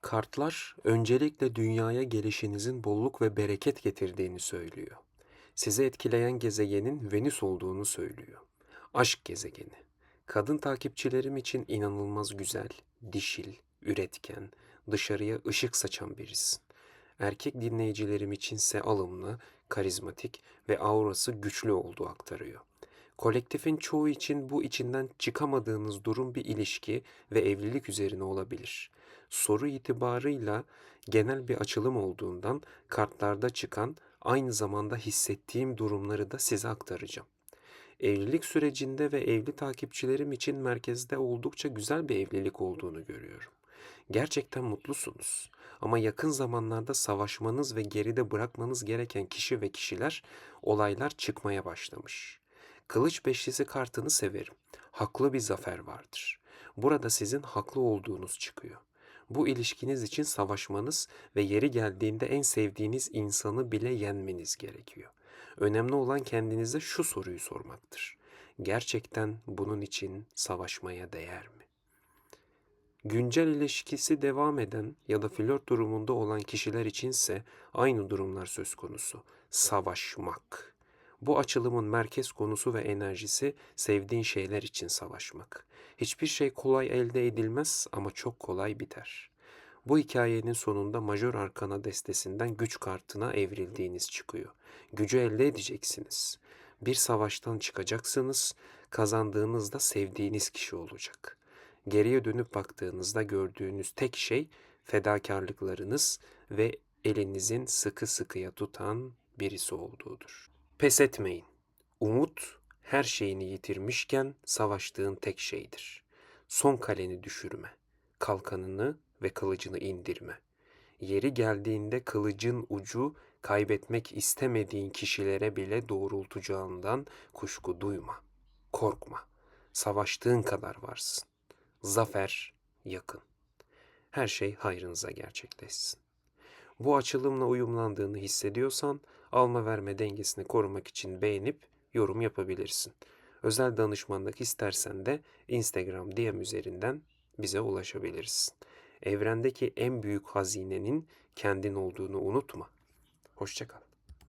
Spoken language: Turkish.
Kartlar öncelikle dünyaya gelişinizin bolluk ve bereket getirdiğini söylüyor. Sizi etkileyen gezegenin Venüs olduğunu söylüyor. Aşk gezegeni. Kadın takipçilerim için inanılmaz güzel, dişil, üretken, dışarıya ışık saçan birisin. Erkek dinleyicilerim içinse alımlı, karizmatik ve aurası güçlü olduğu aktarıyor. Kolektifin çoğu için bu içinden çıkamadığınız durum bir ilişki ve evlilik üzerine olabilir. Soru itibarıyla genel bir açılım olduğundan kartlarda çıkan aynı zamanda hissettiğim durumları da size aktaracağım. Evlilik sürecinde ve evli takipçilerim için merkezde oldukça güzel bir evlilik olduğunu görüyorum. Gerçekten mutlusunuz. Ama yakın zamanlarda savaşmanız ve geride bırakmanız gereken kişi ve kişiler, olaylar çıkmaya başlamış. Kılıç beşlisi kartını severim. Haklı bir zafer vardır. Burada sizin haklı olduğunuz çıkıyor. Bu ilişkiniz için savaşmanız ve yeri geldiğinde en sevdiğiniz insanı bile yenmeniz gerekiyor. Önemli olan kendinize şu soruyu sormaktır. Gerçekten bunun için savaşmaya değer mi? Güncel ilişkisi devam eden ya da flört durumunda olan kişiler içinse aynı durumlar söz konusu. Savaşmak. Bu açılımın merkez konusu ve enerjisi sevdiğin şeyler için savaşmak. Hiçbir şey kolay elde edilmez ama çok kolay biter. Bu hikayenin sonunda majör arkana destesinden güç kartına evrildiğiniz çıkıyor. Gücü elde edeceksiniz. Bir savaştan çıkacaksınız. Kazandığınızda sevdiğiniz kişi olacak. Geriye dönüp baktığınızda gördüğünüz tek şey fedakarlıklarınız ve elinizin sıkı sıkıya tutan birisi olduğudur. Pes etmeyin. Umut her şeyini yitirmişken savaştığın tek şeydir. Son kaleni düşürme. Kalkanını ve kılıcını indirme. Yeri geldiğinde kılıcın ucu kaybetmek istemediğin kişilere bile doğrultacağından kuşku duyma. Korkma. Savaştığın kadar varsın. Zafer yakın. Her şey hayrınıza gerçekleşsin. Bu açılımla uyumlandığını hissediyorsan alma verme dengesini korumak için beğenip yorum yapabilirsin. Özel danışmanlık istersen de Instagram DM üzerinden bize ulaşabilirsin. Evrendeki en büyük hazinenin kendin olduğunu unutma. Hoşçakal.